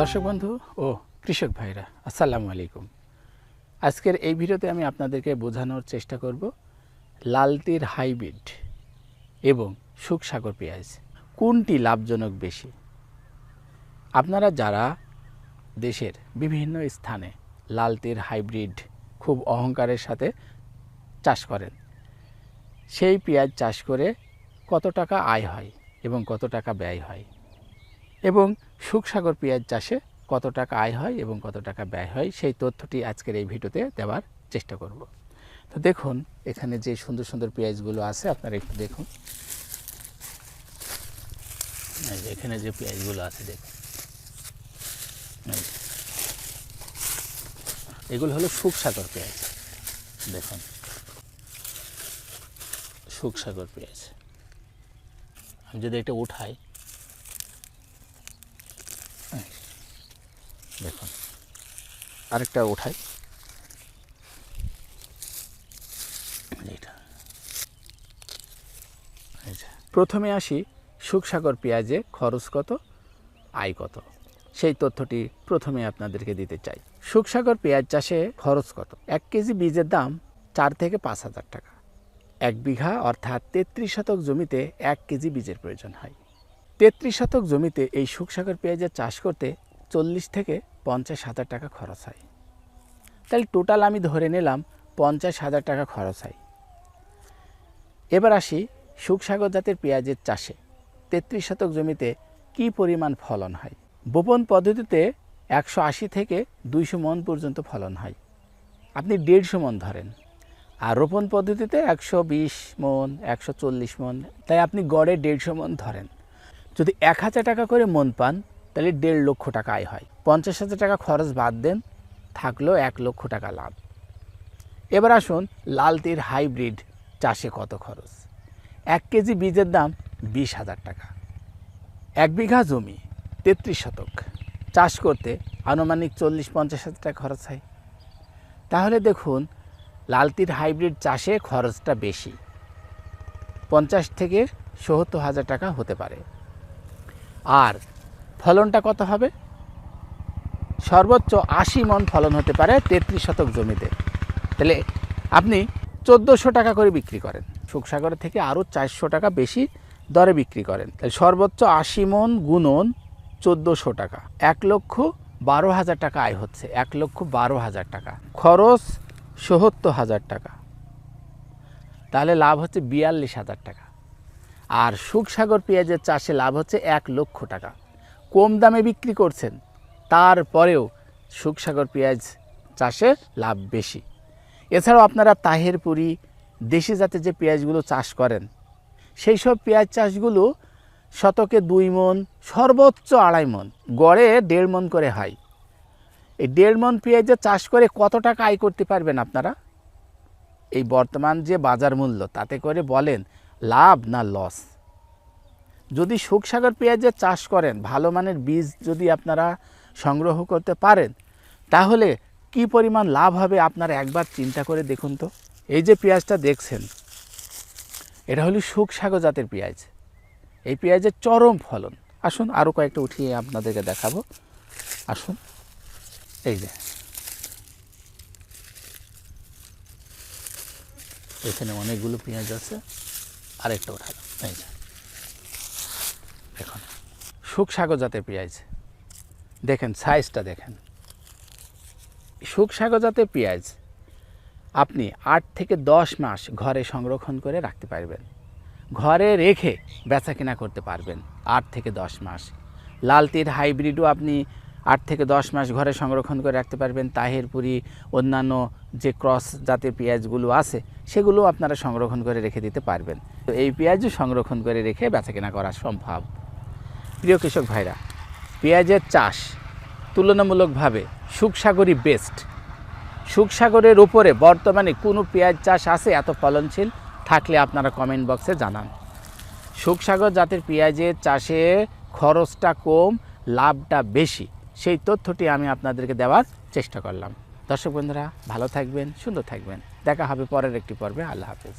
দর্শক বন্ধু ও কৃষক ভাইরা, আসসালামু আলাইকুম। আজকের এই ভিডিওতে আমি আপনাদেরকে বোঝানোর চেষ্টা করব লালতির হাইব্রিড এবং সুখসাগর পেঁয়াজ, কোনটি লাভজনক বেশি? আপনারা যারা দেশের বিভিন্ন স্থানে লালতির হাইব্রিড খুব অহংকারের সাথে চাষ করেন, সেই পেঁয়াজ চাষ করে কত টাকা আয় হয় এবং কত টাকা ব্যয় হয়? এবং সুখসাগর পেঁয়াজ চাষে কত টাকা আয় হয় এবং কত টাকা ব্যয় হয় সেই তথ্যটি আজকের এই ভিডিওতে দেওয়ার চেষ্টা করব। তো দেখুন, এখানে যে সুন্দর সুন্দর পেঁয়াজগুলো আছে, আপনারা একটু দেখুন। এখানে যে পেঁয়াজগুলো আছে, দেখুন। এগুলো হলো সুখসাগর পেঁয়াজ। দেখুন। সুখসাগর পেঁয়াজ। আমি যদি এটা উঠাই দেখুন। আরেকটা যে। প্রথমে আসি সুখসাগর পেঁয়াজে খরচ কত আয় কত? সেই তথ্যটি প্রথমে আপনাদেরকে দিতে চাই। সুখসাগর পেঁয়াজ চাষে খরচ কত? এক কেজি বীজের দাম চার থেকে পাঁচ হাজার টাকা। এক বিঘা অর্থাৎ তেত্রিশ শতক জমিতে এক কেজি বীজের প্রয়োজন হয়। তেত্রিশ শতক জমিতে এই সুখসাগর পেঁয়াজের চাষ করতে চল্লিশ থেকে পঞ্চাশ হাজার টাকা খরচ হয়। তাহলে টোটাল আমি ধরে নিলাম পঞ্চাশ হাজার টাকা খরচ হয়। এবার আসি সুখসাগর জাতের পেঁয়াজের চাষে। তেত্রিশ শতক জমিতে কি পরিমাণ ফলন হয়? বোপন পদ্ধতিতে একশো আশি থেকে দুইশো মন পর্যন্ত ফলন হয়। আপনি দেড়শো মন ধরেন। আর রোপণ পদ্ধতিতে একশো বিশ মন, একশো চল্লিশ মন, তাই আপনি গড়ে দেড়শো মন ধরেন। যদি এক হাজার টাকা করে মন পান তাহলে দেড় লক্ষ টাকা আয় হয়। পঞ্চাশ হাজার টাকা খরচ বাদ দেন থাকল এক লক্ষ টাকা লাভ। এবার আসুন লালতির হাইব্রিড চাষে কত খরচ? এক কেজি বীজের দাম বিশ হাজার টাকা। এক বিঘা জমি তেত্রিশ শতক। চাষ করতে আনুমানিক চল্লিশ পঞ্চাশ হাজার টাকা খরচ হয়। তাহলে দেখুন লালতির হাইব্রিড চাষে খরচটা বেশি। পঞ্চাশ থেকে সত্তর হাজার টাকা হতে পারে। আর ফলনটা কত হবে? সর্বোচ্চ আশি মন ফলন হতে পারে তেত্রিশ শতক জমিতে। তাহলে আপনি চোদ্দোশো টাকা করে বিক্রি করেন। সুখসাগর থেকে আরও চারশো টাকা বেশি দরে বিক্রি করেন। তাহলে সর্বোচ্চ আশি মন গুণন চোদ্দোশো টাকা। এক লক্ষ বারো হাজার টাকা আয় হচ্ছে। এক লক্ষ বারো হাজার টাকা। খরচ সত্তর হাজার টাকা। তাহলে লাভ হচ্ছে বিয়াল্লিশ হাজার টাকা। আর সুখসাগর পেঁয়াজের চাষে লাভ হচ্ছে এক লক্ষ টাকা। কম দামে বিক্রি করছেন। তারপরেও সুখসাগর পেঁয়াজ চাষে লাভ বেশি। এছাড়াও আপনারা তাহেরপুরি, দেশি জাতের যে পেঁয়াজগুলো চাষ করেন সেই সব পেঁয়াজ চাষগুলো শতকে দুই মন, সর্বোচ্চ আড়াই মন, গড়ে দেড় মন করে হয়। এই দেড় মন পেঁয়াজের চাষ করে কত টাকা আয় করতে পারবেন আপনারা? এই বর্তমান যে বাজার মূল্য, তাতে করে বলেন, লাভ না লস। যদি সুখসাগর পেঁয়াজের চাষ করেন, ভালো মানের বীজ যদি আপনারা সংগ্রহ করতে পারেন, তাহলে কি পরিমাণ লাভ হবে আপনারা একবার চিন্তা করে দেখুন তো? এই যে পেঁয়াজটা দেখছেন, এটা হলো সুখসাগর জাতের পেঁয়াজ। এই পেঁয়াজের চরম ফলন। আসুন আরও কয়েকটা উঠিয়ে আপনাদেরকে দেখাবো। আসুন, এই যে। এখানে অনেকগুলো পেঁয়াজ আছে, আরেকটা উঠালাম, এই যে। দেখুন সুখসাগর জাতের পেঁয়াজ। দেখেন সাইজটা দেখেন। সুখসাগর জাতের পেঁয়াজ আপনি আট থেকে দশ মাস ঘরে সংরক্ষণ করে রাখতে পারবেন। ঘরে রেখে বেচা কিনা করতে পারবেন আট থেকে দশ মাস। লালতির হাইব্রিডও আপনি আট থেকে দশ মাস ঘরে সংরক্ষণ করে রাখতে পারবেন। তাহেরপুরি অন্যান্য যে ক্রস জাতের পেঁয়াজগুলো আছে, সেগুলো আপনারা সংরক্ষণ করে রেখে দিতে পারবেন। তো এই পেঁয়াজও সংরক্ষণ করে রেখে বেচা কিনা করা সম্ভব। প্রিয় কৃষক ভাইরা, পেঁয়াজের চাষ তুলনামূলকভাবে সুখসাগরই বেস্ট সুখসাগরের উপরে বর্তমানে কোনো পেঁয়াজ চাষ আছে? এত ফলনশীল? থাকলে আপনারা কমেন্ট বক্সে জানান। সুখসাগর জাতের পেঁয়াজের চাষে খরচটা কম, লাভটা বেশি। সেই তথ্যটি আমি আপনাদেরকে দেওয়ার চেষ্টা করলাম। দর্শক বন্ধুরা, ভালো থাকবেন, সুন্দর থাকবেন। দেখা হবে পরের একটি পর্বে। আল্লাহ হাফেজ।